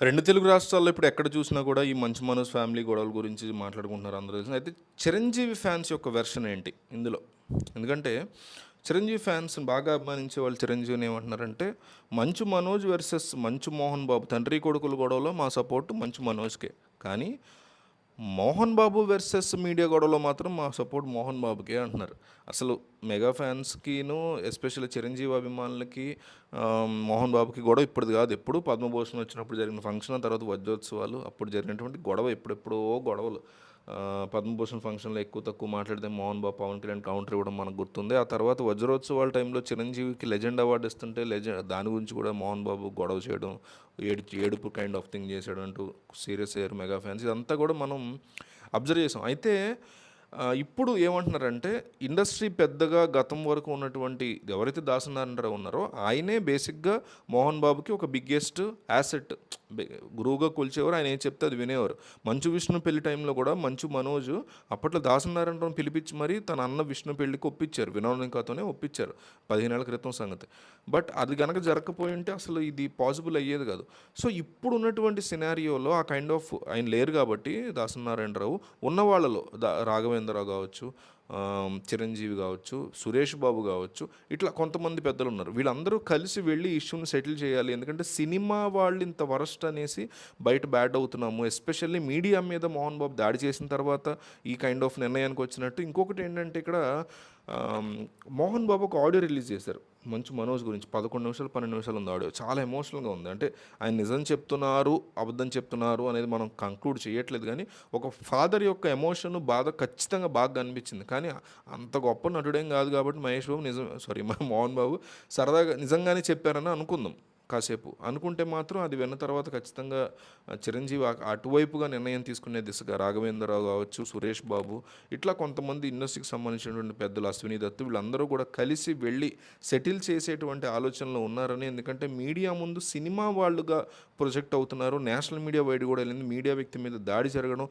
రెండు తెలుగు రాష్ట్రాల్లో ఇప్పుడు ఎక్కడ చూసినా కూడా ఈ మంచు మనోజ్ ఫ్యామిలీ గొడవల గురించి మాట్లాడుకుంటున్నారు అందరూ తెలిసిన. అయితే చిరంజీవి ఫ్యాన్స్ యొక్క వెర్షన్ ఏంటి ఇందులో? ఎందుకంటే చిరంజీవి ఫ్యాన్స్ని బాగా అభిమానించే వాళ్ళు చిరంజీవిని ఏమంటున్నారంటే మంచు మనోజ్ వర్సెస్ మంచు మోహన్ బాబు తండ్రి కొడుకుల గొడవలో మా సపోర్ట్ మంచు మనోజ్కే. కానీ మోహన్ బాబు వర్సెస్ మీడియా గొడవలో మాత్రం మా సపోర్ట్ మోహన్ బాబుకే అంటున్నారు. అసలు మెగా ఫ్యాన్స్కిను ఎస్పెషల్లీ చిరంజీవి అభిమానులకి మోహన్ బాబుకి గొడవ ఇప్పుడు కాదు. ఎప్పుడు పద్మభూషణ్ వచ్చినప్పుడు జరిగిన ఫంక్షన్ తర్వాత వజ్రోత్సవాలు అప్పుడు జరిగినటువంటి గొడవ ఎప్పుడెప్పుడో గొడవలు. పద్మభూషణ్ ఫంక్షన్లో ఎక్కువ తక్కువ మాట్లాడితే మోహన్ బాబు పవన్ కళ్యాణ్ కౌంటర్ ఇవ్వడం మనకు గుర్తుంది. ఆ తర్వాత వజ్రోత్సవాల టైంలో చిరంజీవికి లెజెండ్ అవార్డు ఇస్తుంటే లెజెండ్ దాని గురించి కూడా మోహన్ బాబు గొడవ చేయడం ఏడు ఏడుపు కైండ్ ఆఫ్ థింగ్ చేసాడు అంటూ సీరియస్ అయ్యారు మెగా ఫ్యాన్స్ ఇదంతా కూడా మనం అబ్జర్వ్ చేసాం. అయితే ఇప్పుడు ఏమంటున్నారంటే ఇండస్ట్రీ పెద్దగా గతం వరకు ఉన్నటువంటి ఎవరైతే దాసనారాయణరావు ఉన్నారో ఆయనే బేసిక్గా మోహన్ బాబుకి ఒక బిగ్గెస్ట్ యాసెట్. గురువుగా కొలిచేవారు ఆయన ఏం చెప్తే అది వినేవారు. మంచు విష్ణు పెళ్ళి టైంలో కూడా మంచు మనోజ్ అప్పట్లో దాసనారాయణరావు పిలిపించి మరీ తన అన్న విష్ణు పెళ్ళికి ఒప్పించారు. వినోదంకాతోనే ఒప్పించారు. పదిహేనేళ్ళ క్రితం సంగతి. బట్ అది కనుక జరగకపోయి ఉంటే అసలు ఇది పాసిబుల్ అయ్యేది కాదు. సో ఇప్పుడు ఉన్నటువంటి సినారియోలో ఆ కైండ్ ఆఫ్ ఆయన లేరు కాబట్టి దాసనారాయణరావు ఉన్న వాళ్ళలో దా రాఘవేంద్ర రాఘవేంద్రరావు కావచ్చు చిరంజీవి కావచ్చు సురేష్ బాబు కావచ్చు ఇట్లా కొంతమంది పెద్దలు ఉన్నారు. వీళ్ళందరూ కలిసి వెళ్ళి ఇష్యూని సెటిల్ చేయాలి. ఎందుకంటే సినిమా వాళ్ళు ఇంత వరస్ట్ అనేసి బయట బ్యాడ్ అవుతున్నాము. ఎస్పెషల్లీ మీడియా మీద మోహన్ బాబు దాడి చేసిన తర్వాత ఈ కైండ్ ఆఫ్ నిర్ణయానికి వచ్చినట్టు. ఇంకొకటి ఏంటంటే ఇక్కడ మోహన్ బాబు ఒక ఆడియో రిలీజ్ చేశారు. మంచు మనోజ్ గురించి పదకొండు నిమిషాలు పన్నెండు నిమిషాలు ఉంది ఆడియో. చాలా ఎమోషనల్గా ఉంది. అంటే ఆయన నిజం చెప్తున్నారు అబద్ధం చెప్తున్నారు అనేది మనం కంక్లూడ్ చేయట్లేదు కానీ ఒక ఫాదర్ యొక్క ఎమోషన్ బాధ ఖచ్చితంగా బాగా అనిపించింది కానీ అంత గొప్ప నటుడేం కాదు కాబట్టి మహేష్ బాబు నిజం సారీ మోహన్ బాబు సరదాగా నిజంగానే చెప్పారని అనుకుందాం. కాసేపు. అనుకుంటే మాత్రం అది విన్న తర్వాత ఖచ్చితంగా చిరంజీవి అటువైపుగా నిర్ణయం తీసుకునే దిశగా రాఘవేంద్రరావు కావచ్చు సురేష్ బాబు ఇట్లా కొంతమంది ఇండస్ట్రీకి సంబంధించినటువంటి పెద్దలు అశ్విని దత్తు వీళ్ళందరూ కూడా కలిసి వెళ్ళి సెటిల్ చేసేటువంటి ఆలోచనలో ఉన్నారని ఎందుకంటే మీడియా ముందు సినిమా వాళ్ళుగా ప్రొజెక్ట్ అవుతున్నారు. నేషనల్ మీడియా వైడ్ కూడా వెళ్ళింది. మీడియా వ్యక్తి మీద దాడి జరగడం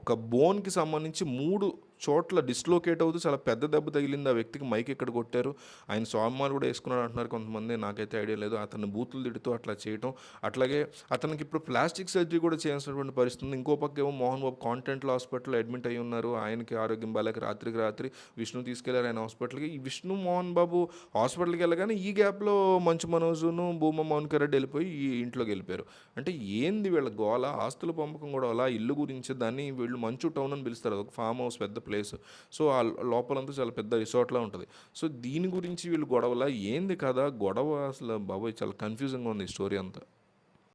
ఒక బోన్కి సంబంధించి మూడు చోట్ల డిస్లోకేట్ అవుతూ చాలా పెద్ద దెబ్బ తగిలింది. ఆ వ్యక్తికి మైక్ ఎక్కడ కొట్టారు? ఆయన స్వామిమాలు కూడా వేసుకున్నాడు అంటున్నారు కొంతమంది. నాకైతే ఐడియా లేదు. అతన్ని బూతులు తిడుతూ అట్లా చేయటం. అట్లాగే అతనికి ఇప్పుడు ప్లాస్టిక్ సర్జరీ కూడా చేయాల్సినటువంటి పరిస్థితి ఉంది. ఇంకో పక్క ఏమో మోహన్ బాబు కాంటెంట్లో హాస్పిటల్లో అడ్మిట్ అయి ఉన్నారు. ఆయనకి ఆరోగ్యం బాలేక రాత్రికి రాత్రి విష్ణు తీసుకెళ్ళారు ఆయన హాస్పిటల్కి. ఈ విష్ణు మోహన్ బాబు హాస్పిటల్కి వెళ్ళగానే ఈ గ్యాప్లో మంచు మనోజును భూమా మోహన్ రెడ్డి వెళ్ళిపోయి ఈ ఇంట్లోకి వెళ్ళిపోయారు. అంటే ఏంది వీళ్ళ గోళ ఆస్తుల పంపకం కూడా అలా ఇల్లు గురించి. దాన్ని వీళ్ళు మంచు టౌన్ అని పిలుస్తారు. ఒక ఫామ్ హౌస్ పెద్ద ప్లేస్ సో ఆ లోపలంతా చాలా పెద్ద రిసార్ట్లా ఉంటుంది. సో దీని గురించి వీళ్ళు గొడవల? ఏంది కదా గొడవ అసలు బాబోయ్ చాలా కన్ఫ్యూజింగ్గా ఉంది స్టోరీ అంతా.